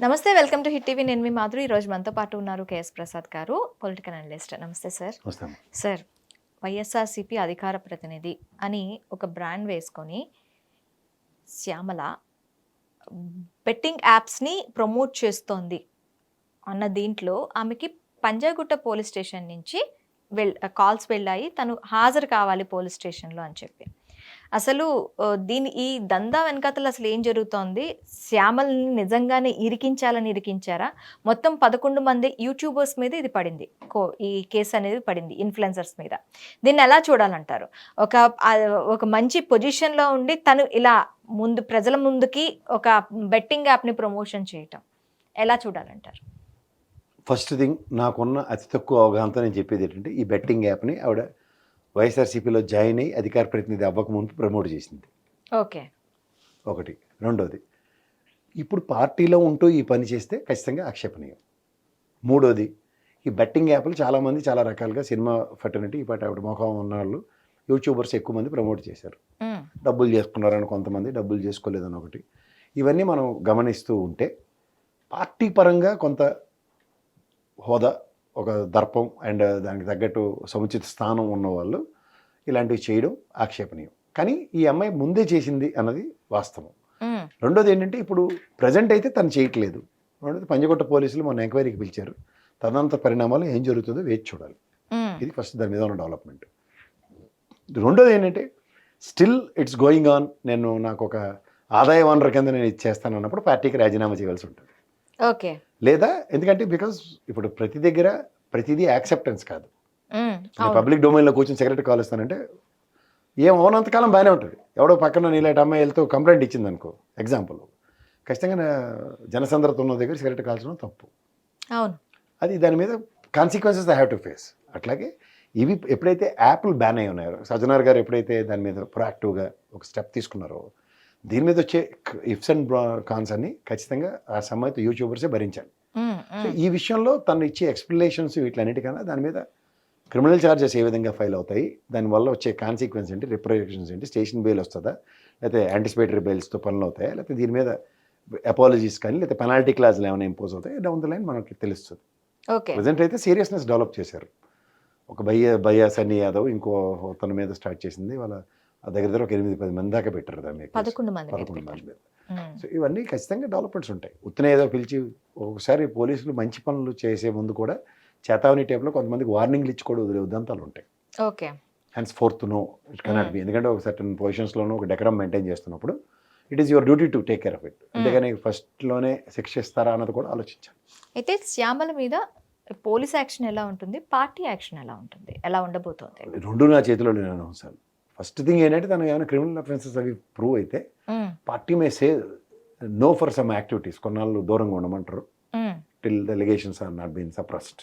నమస్తే welcome to hit TV. నేను మీ మాధురి. ఈ రోజు మనతో పాటు ఉన్నారు KS Prasad garu political analyst. నమస్తే సార్. సార్ వైఎస్ఆర్సిపి అధికార ప్రతినిధి అని ఒక బ్రాండ్ వేసుకొని శ్యామల బెట్టింగ్ యాప్స్ని ప్రమోట్ చేస్తోంది అన్న దీంట్లో ఆమెకి పంజాగుట్ట పోలీస్ స్టేషన్ నుంచి వెల్ కాల్స్ వెళ్ళాయి. తను హాజరు కావాలి పోలీస్ స్టేషన్లో అని చెప్పి. అసలు దీని ఈ దందా వెనకాతలు అసలు ఏం జరుగుతోంది? శ్యామల్ని నిజంగానే ఇరికించాలని ఇరికించారా? మొత్తం పదకొండు మంది యూట్యూబర్స్ మీద ఇది పడింది. కో ఈ కేసు అనేది పడింది ఇన్ఫ్లుయెన్సర్స్ మీద. దీన్ని ఎలా చూడాలంటారు? ఒక ఒక మంచి పొజిషన్లో ఉండి తను ఇలా ముందు ప్రజల ముందుకి ఒక బెట్టింగ్ యాప్ని ప్రమోషన్ చేయటం ఎలా చూడాలంటారు? ఫస్ట్ థింగ్ నాకున్న అతి తక్కువ అవగాహనతో నేను చెప్పేది ఏంటంటే ఈ బెట్టింగ్ యాప్ని ఆవిడ వైఎస్ఆర్సీపీలో జాయిన్ అయ్యి అధికార ప్రతినిధి అవ్వక ముందు ప్రమోట్ చేసింది. ఓకే. ఒకటి. రెండోది ఇప్పుడు పార్టీలో ఉంటూ ఈ పని చేస్తే ఖచ్చితంగా ఆక్షేపణీయం. మూడోది ఈ బెట్టింగ్ యాప్లు చాలామంది చాలా రకాలుగా సినిమా ఫెటర్నిటీ ఇప్పటి ఆవిడ మొఖం ఉన్న వాళ్ళు యూట్యూబర్స్ ఎక్కువ మంది ప్రమోట్ చేశారు. డబ్బులు చేసుకున్నారని కొంతమంది డబ్బులు చేసుకోలేదని ఒకటి. ఇవన్నీ మనం గమనిస్తూ ఉంటే పార్టీ పరంగా కొంత హోదా ఒక దర్పం అండ్ దానికి తగ్గట్టు సముచిత స్థానం ఉన్న వాళ్ళు ఇలాంటివి చేయడం ఆక్షేపణీయం. కానీ ఈ అమ్మాయి ముందే చేసింది అన్నది వాస్తవం. రెండోది ఏంటంటే ఇప్పుడు ప్రజెంట్ అయితే తను చేయట్లేదు. రెండోది పంజగుట్ట పోలీసులు మొన్న ఎంక్వైరీకి పిలిచారు. తదనంతర పరిణామాలు ఏం జరుగుతుందో వేచి చూడాలి. ఇది ఫస్ట్ దాని మీద ఉన్న డెవలప్మెంట్. రెండోది ఏంటంటే స్టిల్ ఇట్స్ గోయింగ్ ఆన్. నేను నాకు ఒక ఆదాయ వనరు కింద నేను ఇది చేస్తాను అన్నప్పుడు పార్టీకి రాజీనామా చేయవలసి ఉంటుంది. ఓకే. లేదా ఎందుకంటే బికాజ్ ఇప్పుడు ప్రతి దగ్గర ప్రతిదీ యాక్సెప్టెన్స్ కాదు. పబ్లిక్ డొమైన్లో కూర్చొని సెక్రటరీ కాల్ ఇస్తానంటే ఏం అవునంతకాలం బాగానే ఉంటుంది. ఎవడో పక్కన నీలాంటి అమ్మాయి వెళ్తూ కంప్లైంట్ ఇచ్చింది అనుకో ఎగ్జాంపుల్ ఖచ్చితంగా జనసంద్రత ఉన్న దగ్గర సిగరెట్ కాల్చడం తప్పు. అవును. అది దాని మీద consequences I have to face అట్లాగే ఇవి ఎప్పుడైతే యాప్లు బ్యాన్ అయి ఉన్నాయో సజ్జనార్ గారు ఎప్పుడైతే దాని మీద ప్రొయాక్టివ్గా ఒక స్టెప్ తీసుకున్నారో దీని మీద వచ్చే ఇఫ్స్ అండ్ కాన్స్ అన్ని ఖచ్చితంగా ఆ సంబంధిత యూట్యూబర్సే భరించాలి. సో ఈ విషయంలో తను ఇచ్చే ఎక్స్ప్లెనేషన్స్ వీటిలన్నిటికన్నా దాని మీద క్రిమినల్ ఛార్జెస్ ఏ విధంగా ఫైల్ అవుతాయి దానివల్ల వచ్చే కాన్సిక్వెన్స్ ఏంటి రిప్రజెక్షన్స్ ఏంటి స్టేషన్ బెయిల్ వస్తుందా లేకపోతే యాంటిసిపేటరీ బెయిల్స్తో పనులు అవుతాయా లేకపోతే దీని మీద అపాలజీస్ కానీ లేకపోతే పెనాల్టీ క్లాసులు ఏమైనా ఇంపోజ్ అవుతాయి డౌన్ ద లైన్ మనకి తెలుస్తుంది. ఓకే. ప్రజెంట్ అయితే సీరియస్నెస్ డెవలప్ చేశారు. ఒక భయ్య భయ్య సన్నీ యాదవ్ ఇంకో తన మీద స్టార్ట్ చేసింది వాళ్ళ దగ్గర దగ్గర ఒక ఎనిమిది పది మంది దాకా పెట్టారు దాని మీద పదకొండు మంది పదకొండు మంది సో ఇవన్నీ ఖచ్చితంగా డెవలప్మెంట్స్ ఉంటాయి. ఉత్తనే ఏదో పిలిచి ఒకసారి పోలీసులు మంచి పనులు చేసే ముందు కూడా చేతావని టైప్లో కొంతమందికి వార్నింగ్లు ఇచ్చి కూడా వదిలే ఉదంతాలు ఉంటాయి. Okay. Henceforth no it cannot be ఎందుకంటే ఒక సర్టన్ పొజిషన్స్లోనూ ఒక డెకరం మెయింటైన్ చేస్తున్నప్పుడు it is your duty to take care of it అంతేగాని ఫస్ట్లోనే శిక్షిస్తారా అన్నది కూడా ఆలోచించాలి. అయితే శ్యామల మీద పోలీస్ యాక్షన్ ఎలా ఉంటుంది? పార్టీ యాక్షన్ ఎలా ఉంటుంది? ఎలా ఉండబోతోంది? రెండు నా చేతిలో లేని అంశాలు ఫస్ట్ థింగ్ ఏంటంటే తను ఏమైనా క్రిమినల్ అఫెన్సెస్ అవి ప్రూవ్ అయితే party may say no for some activities కొన్నాళ్ళు దూరంగా ఉండమంటారు. Till the allegations are not been suppressed.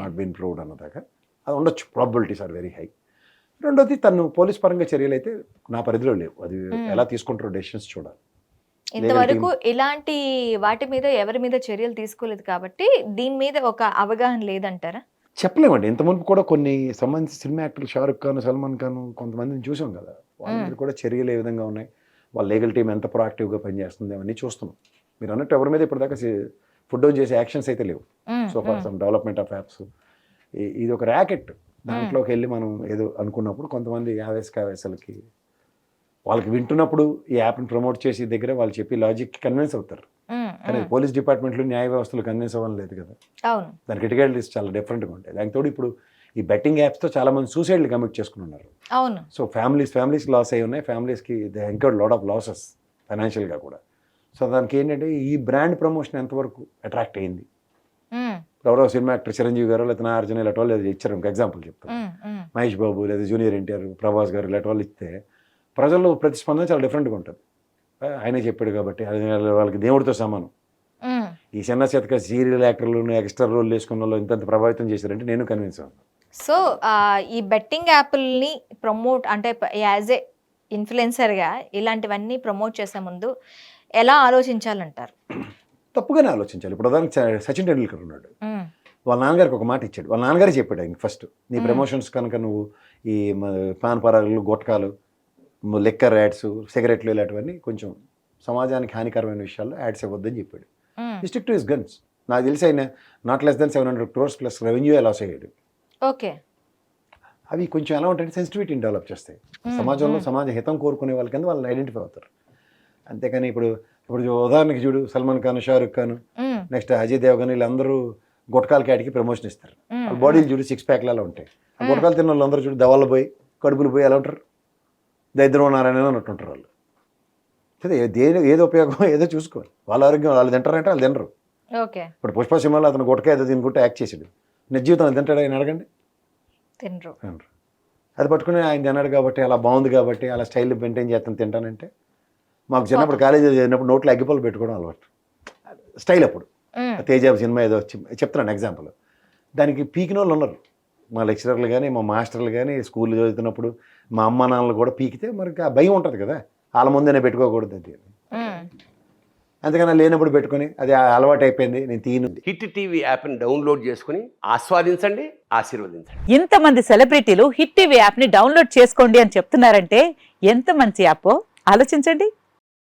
Not been proved అన్నదాకా. అది ఉండొచ్చు. ప్రాబిలిటీస్ ఆర్ వెరీ హై రెండోది తను పోలీస్ పరంగా చర్యలు అయితే నా పరిధిలో లేవు. అది. ఎలా తీసుకుంటారో డెసిషన్స్ చూడాలి. ఇంతవరకు ఇలాంటి వాటి మీద ఎవరి మీద చర్యలు తీసుకోలేదు కాబట్టి దీని మీద ఒక అవగాహన లేదంటారా? చెప్పలేమండి. ఇంతమంది కూడా కొన్ని సంబంధించి సినిమా యాక్టర్లు షారుఖ్ ఖాన్ సల్మాన్ ఖాన్ కొంతమందిని చూసాం కదా. వాళ్ళ మీద కూడా చర్యలు ఏ విధంగా ఉన్నాయి? వాళ్ళ లీగల్ టీం ఎంత ప్రొయాక్టివ్గా పనిచేస్తుంది? అవన్నీ చూస్తున్నాం. మీరు అన్నట్టు ఎవరి మీద ఇప్పటిదాకా ఫుడ్ డౌన్ చేసే యాక్షన్స్ అయితే లేవు. So for some development of apps. ఇది ఒక ర్యాకెట్. దాంట్లోకి వెళ్ళి మనం ఏదో అనుకున్నప్పుడు కొంతమంది యావేస్ కావేశాలకి వాళ్ళకి వింటున్నప్పుడు ఈ యాప్ని ప్రమోట్ చేసి దగ్గర వాళ్ళు చెప్పి లాజిక్ కన్విన్స్ అవుతారు. కానీ పోలీస్ డిపార్ట్మెంట్లు న్యాయ వ్యవస్థలు కన్విన్స్ అవ్వడం లేదు కదా. అవును. దానికి ఎటికేట్ చాలా డిఫరెంట్గా ఉంటాయి. దానికి తోడు ఇప్పుడు ఈ బెట్టింగ్ యాప్స్తో చాలా మంది సూసైడ్లు కమిట్ చేసుకుని ఉన్నారు. అవును. సో ఫ్యామిలీస్ ఫ్యామిలీస్ లాస్ అయి ఉన్నాయి. ఫ్యామిలీస్కి they incurred lot of losses ఫైనాన్షియల్గా కూడా. సో దానికి ఏంటంటే ఈ బ్రాండ్ ప్రమోషన్ ఎంతవరకు అట్రాక్ట్ అయింది? ఎవరో సినిమా యాక్టర్ చిరంజీవి గారు లేదా నాగార్జున ఇలాంటి వాళ్ళు ఇచ్చారు ఎగ్జాంపుల్ చెప్తాను. మహేష్ బాబు లేదా జూనియర్ ఎన్టీఆర్ ప్రభాస్ గారు ఇలాంటి వాళ్ళు ఇస్తే ప్రజల్లో ప్రతిస్పందన చాలా డిఫరెంట్గా ఉంటుంది. ఆయనే చెప్పాడు కాబట్టి అది వాళ్ళకి దేవుడితో సమానం. ఈ చిన్న చేతక సీరియల్ యాక్టర్లు ఎక్స్ట్రా రోల్ వేసుకున్న వాళ్ళు ఇంత ప్రభావితం చేశారంటే నేను కన్విన్స్ సో ఈ బెట్టింగ్ యాప్ని ప్రమోట్ అంటే యాజ్ ఏ ఇన్ఫ్లుయెన్సర్గా ఇలాంటివన్నీ ప్రమోట్ చేసే ముందు ఎలా ఆలోచించాలంటారు? తప్పుగానే ఆలోచించాలి. ఇప్పుడు స- సచిన్ టెండూల్కర్ ఉన్నాడు. వాళ్ళ నాన్నగారికి ఒక మాట ఇచ్చాడు. వాళ్ళ నాన్నగారే చెప్పాడు ఆయన ఫస్ట్ నీ. ప్రమోషన్స్ కనుక నువ్వు ఈ పాన్ పరాగులు గుట్కాలు లెక్కర్ యాడ్స్ సిగరెట్లు ఇలాంటివన్నీ కొంచెం సమాజానికి హానికరమైన విషయాల్లో యాడ్స్ ఇవ్వద్దని చెప్పాడు. స్టిక్ టు హిస్ గన్స్ నాకు తెలిసి ఆయన not less than seven hundred crores plus revenue loss అయ్యాడు ఓకే. అవి కొంచెం ఎలా ఉంటాయంటే సెన్సిటివిటీని డెవలప్ చేస్తాయి. సమాజంలో సమాజ హితం కోరుకునే వాళ్ళ కింద వాళ్ళని ఐడెంటిఫై అవుతారు. అంతేకాని ఇప్పుడు ఇప్పుడు ఉదాహరణకి చూడు సల్మాన్ ఖాన్ షారుఖ్ ఖాన్. నెక్స్ట్ అజయ్ దేవగన్ వీళ్ళందరూ గుట్కాల క్యాటికి ప్రమోషన్ ఇస్తారు. వాళ్ళ బాడీలు చూడు సిక్స్ ప్యాక్ లా ఉంటాయి. ఆ గుట్కాలు తిన్న వాళ్ళందరూ చూడు దవళ్ళు పోయి కడుపులు పోయి ఎలా ఉంటారు? దరిద్రం నారాయణ అన్నట్టుంటారు వాళ్ళు. అదే దేని ఏదో ఉపయోగం ఏదో చూసుకోవాలి. వాళ్ళ ఆరోగ్యం వాళ్ళు తింటారంటే వాళ్ళు తినరు. ఓకే. ఇప్పుడు పుష్ప సినిమాలో అతను గుట్క ఏదో తినుకుంటే యాక్ట్ చేసాడు నిజ జీవితం తింటాడు ఆయన అడగండి? తినరు. అనరు అది పట్టుకుని ఆయన తిన్నాడు కాబట్టి అలా బాగుంది కాబట్టి అలా స్టైల్ మెయింటైన్ చేస్తాను తింటానంటే మాకు చిన్నప్పుడు కాలేజీలో చదివినప్పుడు నోట్లో అగ్గిపళ్ళు పెట్టుకోవడం అలవాటు. స్టైల్ అప్పుడు. తేజాబ్ సినిమా ఏదో చెప్తున్నాను ఎగ్జాంపుల్. దానికి పీకిన వాళ్ళు ఉన్నారు. మా లెక్చరర్లు కానీ మా మాస్టర్లు కానీ స్కూల్లో చదువుతున్నప్పుడు మా అమ్మ నాన్నలు కూడా పీకితే మరి ఆ భయం ఉంటుంది కదా. వాళ్ళ ముందే పెట్టుకోకూడదు అది. అందుకని లేనప్పుడు పెట్టుకొని అది అలవాటు అయిపోయింది నేను తీను. హిట్ టీవీ యాప్ని డౌన్లోడ్ చేసుకుని ఆస్వాదించండి ఆశీర్వదించండి. ఇంతమంది సెలబ్రిటీలు హిట్ టీవీ యాప్ని డౌన్లోడ్ చేసుకోండి అని చెప్తున్నారంటే ఎంత మంచి యాప్? ఆలోచించండి.